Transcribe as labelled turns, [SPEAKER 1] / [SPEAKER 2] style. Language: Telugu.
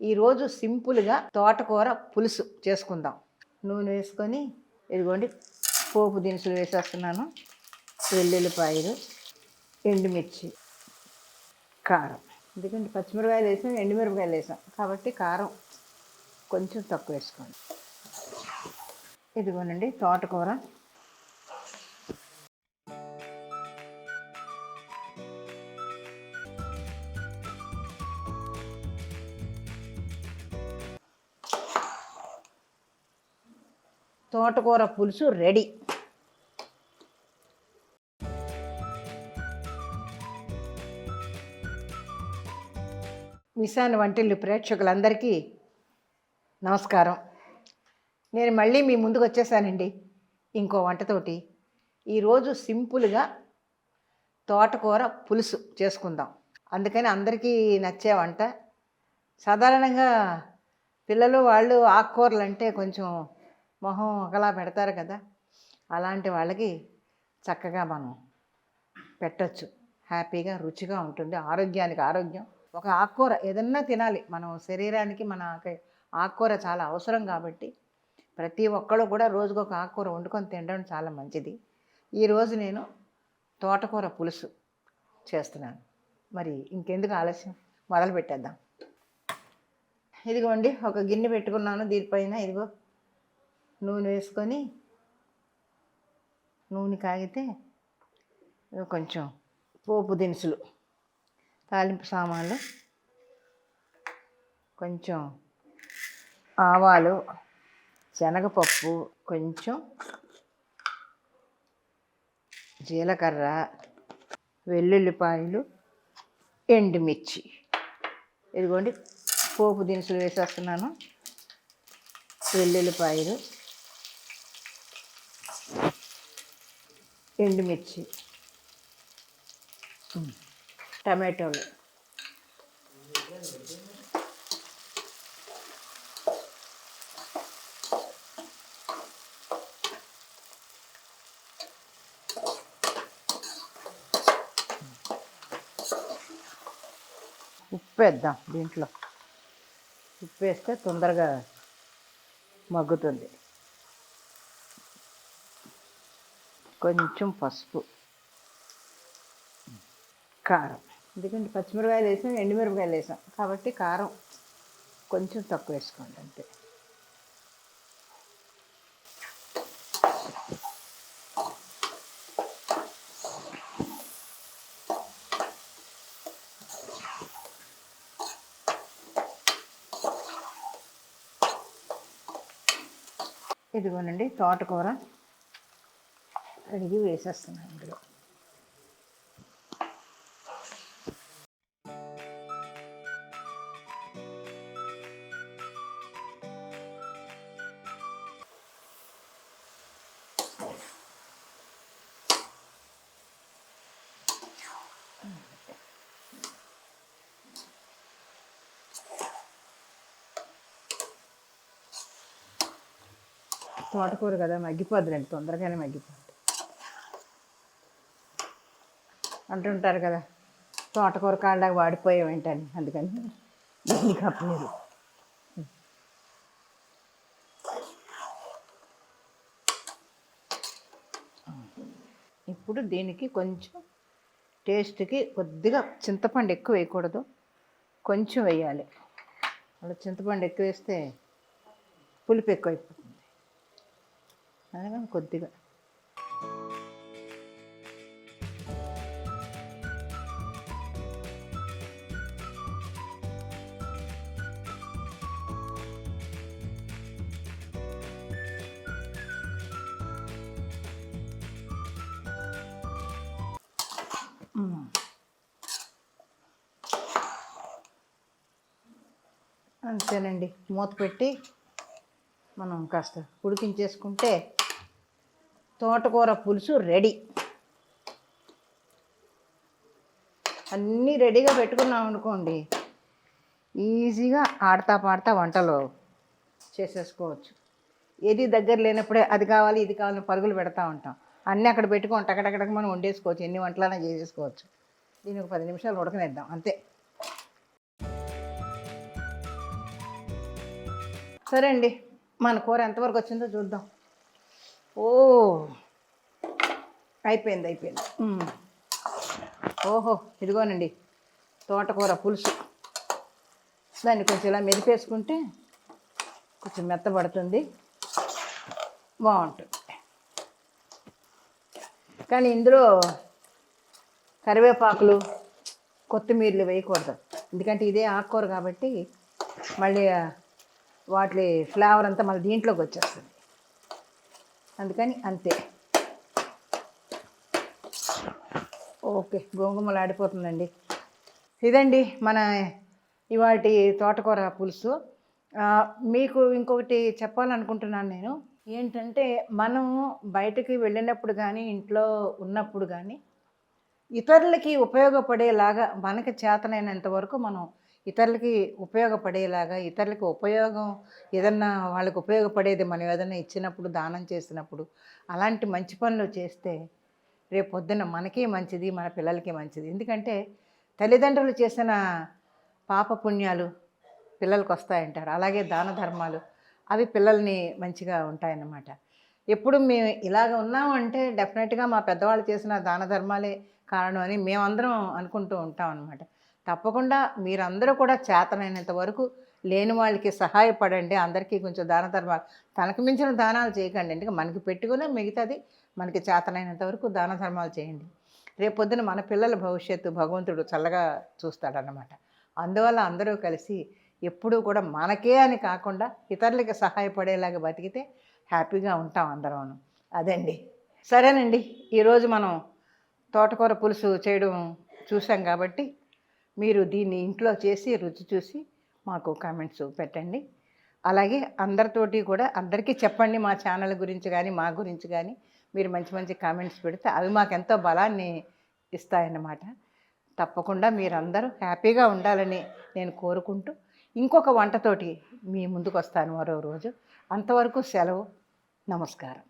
[SPEAKER 1] ఈరోజు సింపుల్గా తోటకూర పులుసు చేసుకుందాం. నూనె వేసుకొని ఇదిగోండి పోపు దినుసులు వేసేస్తున్నాను వెల్లుల్లిపాయలు ఎండుమిర్చి కారం. ఎందుకంటే పచ్చిమిరపకాయలు వేసాం ఎండుమిరపకాయలు వేసాం. కాబట్టి కారం కొంచెం తక్కువ వేసుకోండి. ఇదిగోనండి తోటకూర. తోటకూర పులుసు రెడీ. మిసాన్ వంటిల్లు ప్రేక్షకులందరికీ నమస్కారం. నేను మళ్ళీ మీ ముందుకు వచ్చేసానండి. ఇంకో వంటతోటి ఈరోజు సింపుల్గా తోటకూర పులుసు చేసుకుందాం. అందుకని అందరికీ నచ్చే వంట. సాధారణంగా పిల్లలు వాళ్ళు ఆకుకూరలు అంటే కొంచెం మొహం ఒకలా పెడతారు కదా అలాంటి వాళ్ళకి చక్కగా మనం పెట్టచ్చు. హ్యాపీగా రుచిగా ఉంటుంది. ఆరోగ్యానికి ఆరోగ్యం. ఒక ఆకుకూర ఏదన్నా తినాలి. మనం శరీరానికి మన ఆకుకూర చాలా అవసరం కాబట్టి ప్రతి ఒక్కళ్ళు కూడా రోజుకు ఒక ఆకుకూర వండుకొని తినడం చాలా మంచిది. ఈరోజు నేను తోటకూర పులుసు చేస్తున్నాను. మరి ఇంకెందుకు ఆలస్యం? మొదలు పెట్టేద్దాం ఇదిగోండి ఒక గిన్నె పెట్టుకున్నాను. దీనిపైన ఇదిగో నూనె వేసుకొని నూనె కాగితే కొంచెం పోపు దినుసులు తాలింపు సామాన్లు కొంచెం ఆవాలు శనగపప్పు కొంచెం జీలకర్ర వెల్లుల్లిపాయలు ఎండుమిర్చి. ఇదిగోండి పోపు దినుసులు వేసేస్తున్నాను. వెల్లుల్లిపాయలు ఎండుమిర్చి. టమాటోలు. ఉప్పు వేద్దాం దీంట్లో. ఉప్పు వేస్తే తొందరగా మగ్గుతుంది. కొంచెం పసుపు. కారం. ఎందుకంటే పచ్చిమిరపకాయలు వేసాం ఎండుమిరపకాయలు వేసాం. కాబట్టి కారం కొంచెం తక్కువ వేసుకోండి అంతే. ఇదిగోనండి తోటకూర. కడిగి వేసేస్తున్నాను ఇందులో. తోటకూర కదా మగ్గిపోద్దులేండి తొందరగానే మగ్గిపోద్ది అంటుంటారు కదా తోటకూర కాళ్ళగా వాడిపోయావేంటని అందుకని దీనికి నీరు ఇప్పుడు దీనికి కొంచెం టేస్ట్కి కొద్దిగా చింతపండు ఎక్కువ వేయకూడదు. కొంచెం వేయాలి. అలా చింతపండు ఎక్కువ వేస్తే పులుపు ఎక్కువ అయిపోతుంది అందుకని కొద్దిగా. అంతేనండి. మూత పెట్టి మనం కాస్త ఉడికించేసుకుంటే తోటకూర పులుసు రెడీ. అన్నీ రెడీగా పెట్టుకున్నాం అనుకోండి ఈజీగా ఆడతా పాడతా వంటలు చేసేసుకోవచ్చు. ఏది దగ్గర లేనప్పుడే అది కావాలి ఇది కావాలని పరుగులు పెడతా ఉంటాం. అన్నీ అక్కడ పెట్టుకొని టకటకటక మనం వండేసుకోవచ్చు ఎన్ని వంటలైనా చేసేసుకోవచ్చు. దీనికి ఒక పది నిమిషాలు ఉడకనేద్దాం అంతే. సరే అండి మన కూర ఎంతవరకు వచ్చిందో చూద్దాం. ఓ. అయిపోయింది అయిపోయింది. ఓహో ఇదిగోనండి. తోటకూర పులుసు. దాన్ని కొంచెం ఇలా మెదిపేసుకుంటే కొంచెం మెత్తబడుతుంది బాగుంటుంది. కానీ ఇందులో కరివేపాకులు కొత్తిమీరలు వేయకూడదు. ఎందుకంటే ఇదే ఆకుకూర కాబట్టి మళ్ళీ వాటి ఫ్లేవర్ అంతా మన దీంట్లోకి వచ్చేస్తుంది. అందుకని అంతే. ఓకే గోంగుమలాడిపోతుందండి ఇదండి మన ఇవాటి తోటకూర పులుసు. మీకు ఇంకొకటి చెప్పాలనుకుంటున్నాను నేను. ఏంటంటే మనం బయటకి వెళ్ళినప్పుడు కానీ ఇంట్లో ఉన్నప్పుడు కానీ ఇతరులకి ఉపయోగపడేలాగా మనకి చేతనైనంత వరకు మనం ఇతరులకి ఉపయోగపడేలాగా ఇతరులకి ఉపయోగం ఏదన్నా వాళ్ళకి ఉపయోగపడేది మనం ఏదైనా ఇచ్చినప్పుడు దానం చేసినప్పుడు అలాంటి మంచి పనులు చేస్తే రేపు పొద్దున్న మనకి మంచిది మన పిల్లలకి మంచిది. ఎందుకంటే తల్లిదండ్రులు చేసిన పాప పుణ్యాలు పిల్లలకు వస్తాయంటారు. అలాగే దాన ధర్మాలు అవి పిల్లల్ని మంచిగా ఉంటాయన్నమాట. ఎప్పుడు మేము ఇలాగ ఉన్నామంటే డెఫినెట్గా మా పెద్దవాళ్ళు చేసిన దాన ధర్మాలే కారణం అని మేమందరం అనుకుంటూ ఉంటాం అనమాట తప్పకుండా మీరందరూ కూడా చేతనైనంత వరకు లేని వాళ్ళకి సహాయపడండి. అందరికీ కొంచెం దాన ధర్మాలు తనకు మించిన దానాలు చేయకండి. ఎందుకంటే మనకి పెట్టుకునే మిగతాది మనకి చేతనైనంత వరకు దాన ధర్మాలు చేయండి. రేపు మన పిల్లల భవిష్యత్తు భగవంతుడు చల్లగా చూస్తాడనమాట అందువల్ల అందరూ కలిసి ఎప్పుడూ కూడా మనకే అని కాకుండా ఇతరులకి సహాయపడేలాగా బతికితే హ్యాపీగా ఉంటాం అందరం అదండి. సరేనండి. ఈరోజు మనం తోటకూర పులుసు చేయడం చూసాం కాబట్టి మీరు దీన్ని ఇంట్లో చేసి రుచి చూసి మాకు కామెంట్స్ పెట్టండి. అలాగే అందరితోటి కూడా అందరికీ చెప్పండి మా ఛానల్ గురించి కానీ మా గురించి కానీ. మీరు మంచి మంచి కామెంట్స్ పెడితే అవి మాకెంతో బలాన్ని ఇస్తాయన్నమాట. తప్పకుండా మీరందరూ హ్యాపీగా ఉండాలని నేను కోరుకుంటూ ఇంకొక వంటతోటి మీ ముందుకు వస్తాను మరో రోజు. అంతవరకు సెలవు. నమస్కారం.